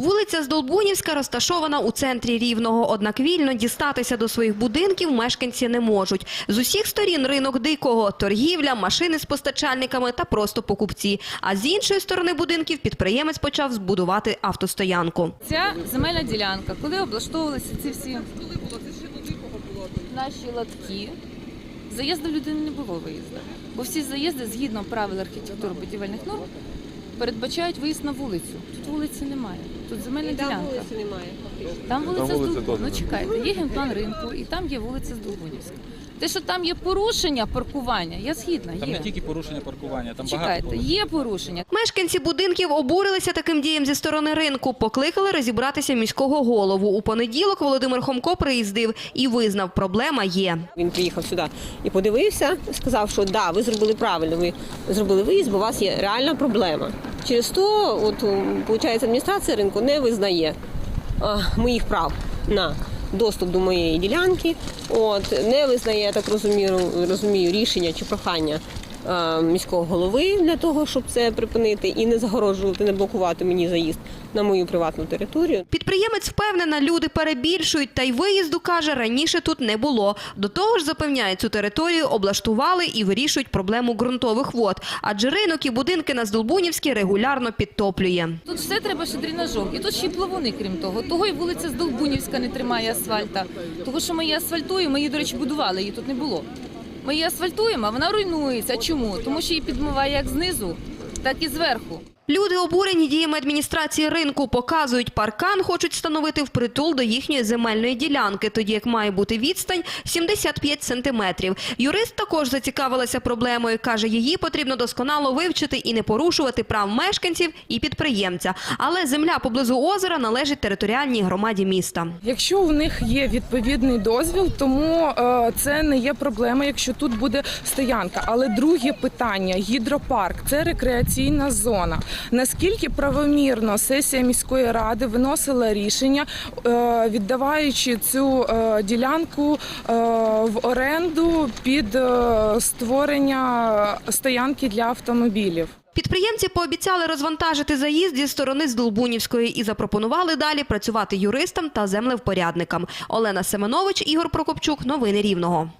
Вулиця Здолбунівська розташована у центрі Рівного, однак вільно дістатися до своїх будинків мешканці не можуть. З усіх сторін ринок дикого, торгівля, машини з постачальниками та просто покупці. А з іншої сторони будинків підприємець почав збудувати автостоянку. Ця земельна ділянка, коли облаштовувалися ці всі наші лотки, заїзду в людини не було виїзду. Бо всі заїзди, згідно правил архітектури будівельних норм, передбачають виїзд на вулицю. Тут вулиці немає. Тут земельна ділянка. Там вулиця Там вулиця Здолбунівська. Ну теж чекайте, є генплан ринку, і там є вулиця Здолбунівська. Те, що там є порушення паркування, я згідна. Там Є. не тільки порушення паркування, там Чекайте, багато. є порушення. Мешканці будинків обурилися таким дієм зі сторони ринку, покликали розібратися міського голову. У понеділок Володимир Хомко приїздив і визнав, проблема є. Він приїхав сюди і подивився, сказав, що да, ви зробили правильно, ви зробили виїзд, бо у вас є реальна проблема. Через то, от виходить, адміністрація ринку не визнає моїх прав на доступ до моєї ділянки. От не визнає, я так розумію, розумію рішення чи прохання. А, Міського голови для того, щоб це припинити і не загороджувати, не блокувати мені заїзд на мою приватну територію. Підприємець впевнена, люди перебільшують, та й виїзду, каже, раніше тут не було. До того ж, запевняє, цю територію облаштували і вирішують проблему ґрунтових вод. Адже ринок і будинки на Здолбунівській регулярно підтоплює. Тут все треба ще дренажом. І тут ще й плавуни, крім того. Того і вулиця Здолбунівська не тримає асфальта. Того, що ми її асфальтуємо, ми її, до речі, будували, її тут не було. Ми її асфальтуємо, а вона руйнується. Чому? Тому що її підмиває як знизу, так і зверху. Люди обурені діями адміністрації ринку показують паркан, хочуть встановити впритул до їхньої земельної ділянки, тоді як має бути відстань 75 сантиметрів. Юрист також зацікавилася проблемою. каже, її потрібно досконало вивчити і не порушувати прав мешканців і підприємця. Але земля поблизу озера належить територіальній громаді міста. Якщо у них є відповідний дозвіл, тому е, це не є проблема, якщо тут буде стоянка. Але друге питання гідропарк це рекреаційна зона. Наскільки правомірно сесія міської ради виносила рішення, е, віддаваючи цю е, ділянку е, в оренду під створення стоянки для автомобілів? Підприємці пообіцяли розвантажити заїзд зі сторони Здолбунівської і запропонували далі працювати юристам та землевпорядникам. Олена Семенович, Ігор Прокопчук. Новини Рівного.